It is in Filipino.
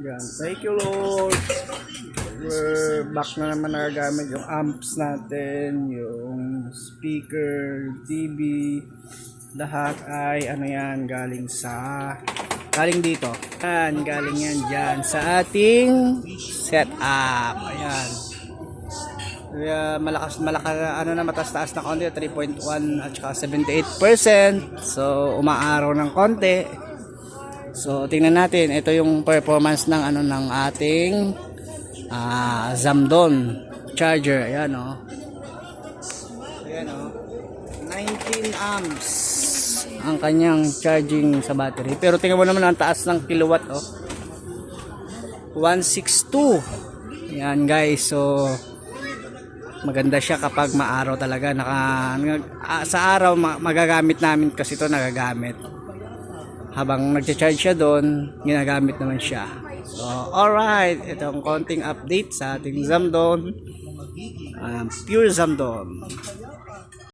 Yan. Thank you, Lord. We're back na naman nagagamit yung amps natin, yung speaker, TV, lahat ay ano yan, galing sa galing dito. Yan, galing yan dyan sa ating setup. Ayan. Kaya malakas malakas ano na mataas taas na konti 3.1 at saka 78%. So umaaraw ng konti. So tingnan natin ito yung performance ng ano ng ating ah Zamdon charger. Ayan oh. Ayan oh. 19 amps ang kanyang charging sa battery. Pero tingnan mo naman ang taas ng kilowatt oh. 162. Yan guys. So maganda siya kapag maaraw talaga naka ah, sa araw ma- magagamit namin kasi ito nagagamit habang nagcha-charge siya doon ginagamit naman siya. So alright itong konting update sa ating Zamdon. Um, pure Zamdon